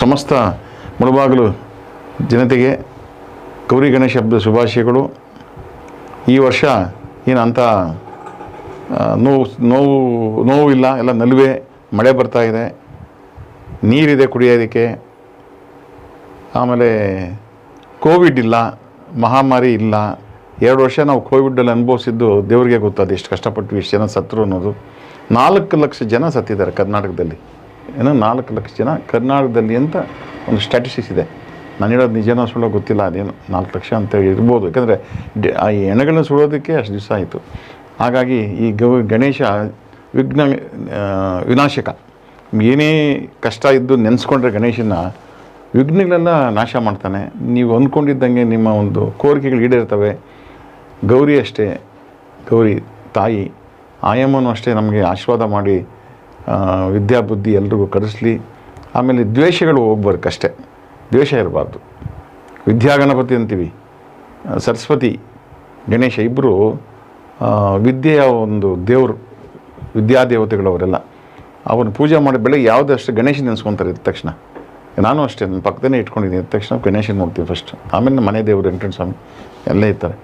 ಸಮಸ್ತ ಮುಳುಬಾಗಿಲು ಜನತೆಗೆ ಗೌರಿ ಗಣೇಶ ಹಬ್ಬದ ಶುಭಾಶಯಗಳು. ಈ ವರ್ಷ ಏನು ಅಂಥ ನೋವು ನೋವು ನೋವು ಇಲ್ಲ, ಎಲ್ಲ ನಲುವೆ, ಮಳೆ ಬರ್ತಾ ಇದೆ. ನೀರಿದೆ ಕುಡಿಯೋದಕ್ಕೆ. ಆಮೇಲೆ ಕೋವಿಡ್ ಇಲ್ಲ, ಮಹಾಮಾರಿ ಇಲ್ಲ. ಎರಡು ವರ್ಷ ನಾವು ಕೋವಿಡಲ್ಲಿ ಅನುಭವಿಸಿದ್ದು ದೇವರಿಗೆ ಗೊತ್ತದೆ ಎಷ್ಟು ಕಷ್ಟಪಟ್ಟು ಎಷ್ಟು ಜನ ಸತ್ತರು ಅನ್ನೋದು. ನಾಲ್ಕು ಲಕ್ಷ ಜನ ಸತ್ತಿದ್ದಾರೆ ಕರ್ನಾಟಕದಲ್ಲಿ. ಏನೋ ನಾಲ್ಕು ಲಕ್ಷ ಜನ ಕರ್ನಾಟಕದಲ್ಲಿ ಅಂತ ಒಂದು ಸ್ಟ್ಯಾಟಿಸ್ಟಿಕ್ಸ್ ಇದೆ. ನಾನು ಹೇಳೋದು ನಿಜನೋ ಸುಳ್ಳೋ ಗೊತ್ತಿಲ್ಲ, ಅದೇನು ನಾಲ್ಕು ಲಕ್ಷ ಅಂತ ಇರ್ಬೋದು ಯಾಕಂದರೆ ಆ ಹೆಣಗಳನ್ನ ಸುಡೋದಕ್ಕೆ ಅಷ್ಟು ದಿವಸ ಆಯಿತು. ಹಾಗಾಗಿ ಈ ಗೌ, ಗಣೇಶ ವಿಘ್ನ ವಿನಾಶಕ ಏನೇ ಕಷ್ಟ ಇದ್ದು ನೆನೆಸ್ಕೊಂಡ್ರೆ ಗಣೇಶನ ವಿಘ್ನಗಳೆಲ್ಲ ನಾಶ ಮಾಡ್ತಾನೆ. ನೀವು ಅಂದ್ಕೊಂಡಿದ್ದಂಗೆ ನಿಮ್ಮ ಒಂದು ಕೋರಿಕೆಗಳು ಈಡೇರ್ತವೆ. ಗೌರಿ ಅಷ್ಟೇ, ಗೌರಿ ತಾಯಿ, ಆಯಮ್ಮನೂ ಅಷ್ಟೇ ನಮಗೆ ಆಶೀರ್ವಾದ ಮಾಡಿ ಆ, ವಿದ್ಯಾ ಬುದ್ಧಿ ಎಲ್ರಿಗೂ ಕಲಿಸ್ಲಿ ಆಮೇಲೆ ದ್ವೇಷಗಳು ಹೋಗ್ಬಾರ್ಕಷ್ಟೇ. ದ್ವೇಷ ಇರಬಾರ್ದು. ವಿದ್ಯಾಗಣಪತಿ ಅಂತೀವಿ. ಸರಸ್ವತಿ ಗಣೇಶ ಇಬ್ಬರು ವಿದ್ಯೆಯ ಒಂದು ದೇವರು ವಿದ್ಯಾದೇವತೆಗಳವರೆಲ್ಲ. ಅವ್ರನ್ನ ಪೂಜೆ ಮಾಡಿ ಬೆಳಗ್ಗೆ ಯಾವುದಷ್ಟು ಗಣೇಶ ನೆನೆಸ್ಕೊತಾರೆ ಇದ್ದ ತಕ್ಷಣ. ನಾನು ಅಷ್ಟೇ ನನ್ನ ಪಕ್ಕದಲ್ಲೇ ಇಟ್ಕೊಂಡಿದ್ದೀನಿ. ಇದ್ದ ತಕ್ಷಣ ಗಣೇಶನ ನೋಡ್ತೀವಿ ಫಸ್ಟ್ ಆಮೇಲೆ ಮನೆ ದೇವರು ವೆಂಕಟೇಶ್ವರ ಸ್ವಾಮಿ ಎಲ್ಲ ಇರ್ತಾರೆ.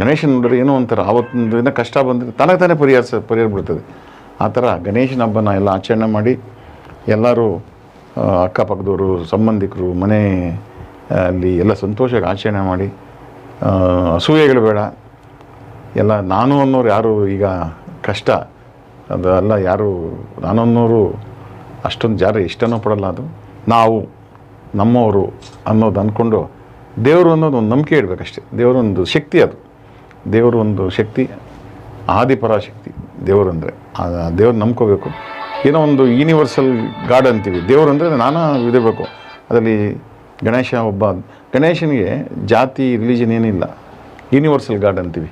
ಗಣೇಶನ ನೋಡಿದ್ರೆ ಏನೋ ಒಂಥರ ಆವತ್ತಿನ ದಿನ ಕಷ್ಟ ಬಂದರೆ ತನಗೆ ತಾನೇ ಪರಿಹಾರ ಪರಿಹಾರ ಬಿಡ್ತದೆ ಆ ಥರ ಗಣೇಶನ ಹಬ್ಬನ ಎಲ್ಲ ಆಚರಣೆ ಮಾಡಿ ಎಲ್ಲರೂ ಅಕ್ಕಪಕ್ಕದವರು, ಸಂಬಂಧಿಕರು, ಮನೆ ಅಲ್ಲಿ ಎಲ್ಲ ಸಂತೋಷಕ್ಕೆ ಆಚರಣೆ ಮಾಡಿ ಅಸೂಯೆಗಳು ಬೇಡ. ಎಲ್ಲ ನಾನು ಅನ್ನೋರು ಯಾರು ಈಗ ಕಷ್ಟ. ಅದು ಅಲ್ಲ, ಯಾರು ನಾನು ಅನ್ನೋರು ಅಷ್ಟೊಂದು ಯಾರು ಇಷ್ಟನೂ ಪಡಲ್ಲ ಅದು. ನಾವು, ನಮ್ಮವರು ಅನ್ನೋದು ಅಂದ್ಕೊಂಡು ದೇವರು ಅನ್ನೋದು ಒಂದು ನಂಬಿಕೆ ಇಡಬೇಕಷ್ಟೇ. ದೇವರೊಂದು ಶಕ್ತಿ ಅದು. ದೇವರು ಒಂದು ಶಕ್ತಿ, ಆದಿಪರಾಶಕ್ತಿ. ದೇವರು ಅಂದರೆ. ಆ ದೇವ್ರು ನಂಬ್ಕೋಬೇಕು. ಏನೋ ಒಂದು ಯೂನಿವರ್ಸಲ್ ಗಾಡ್ ಅಂತೀವಿ. ದೇವರು ಅಂದರೆ ನಾನಾ ಇದಿರಬೇಕು. ಅದರಲ್ಲಿ ಗಣೇಶ ಒಬ್ಬ, ಗಣೇಶನಿಗೆ ಜಾತಿ ರಿಲಿಜನ್ ಏನಿಲ್ಲ ಯೂನಿವರ್ಸಲ್ ಗಾಡ್ ಅಂತೀವಿ.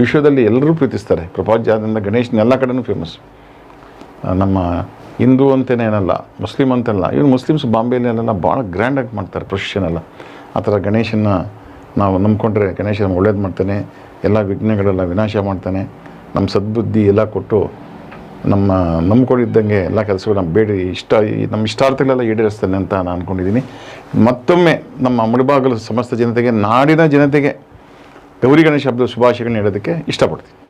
ವಿಶ್ವದಲ್ಲಿ ಎಲ್ಲರೂ ಪ್ರೀತಿಸ್ತಾರೆ. ಪ್ರಪಂಚದಾದ್ಯಂತ ಗಣೇಶನ ಎಲ್ಲ ಕಡೆನೂ ಫೇಮಸ್ ನಮ್ಮ ಹಿಂದೂ ಅಂತಲೇ ಏನಲ್ಲ ಮುಸ್ಲಿಮ್ ಅಂತಲ್ಲ ಇವನು ಮುಸ್ಲಿಮ್ಸ್ ಬಾಂಬೆಲೆಲ್ಲ ಭಾಳ ಗ್ರ್ಯಾಂಡಾಗಿ ಮಾಡ್ತಾರೆ ಪ್ರೊಸೆಷನ್ ಎಲ್ಲ. ಆ ಥರ ಗಣೇಶನ ನಾವು ನಂಬ್ಕೊಂಡ್ರೆ ಗಣೇಶನ ಒಳ್ಳೇದು ಮಾಡ್ತಾನೆ, ಎಲ್ಲ ವಿಘ್ನಗಳೆಲ್ಲ ವಿನಾಶ ಮಾಡ್ತಾನೆ. ನಮ್ಮ ಸದ್ಬುದ್ಧಿ ಎಲ್ಲ ಕೊಟ್ಟು ನಮ್ಮ ನಂಬ್ಕೊಂಡಿದ್ದಂಗೆ ಎಲ್ಲ ಕೆಲಸಗಳು ನಮ್ಮ ಬೇಡಿ, ಇಷ್ಟ ನಮ್ಮ ಇಷ್ಟಾರ್ಥಗಳೆಲ್ಲ ಈಡೇರಿಸ್ತಾನೆ ಅಂತ ನಾನು ಅಂದ್ಕೊಂಡಿದ್ದೀನಿ ಮತ್ತೊಮ್ಮೆ ನಮ್ಮ ಮುಳುಬಾಗಲು ಸಮಸ್ತ ಜನತೆಗೆ, ನಾಡಿನ ಜನತೆಗೆ ಗೌರಿ ಗಣೇಶ ಹಬ್ಬದ ಶುಭಾಶಯಗಳನ್ನ ಹೇಳೋದಕ್ಕೆ ಇಷ್ಟಪಡ್ತೀನಿ.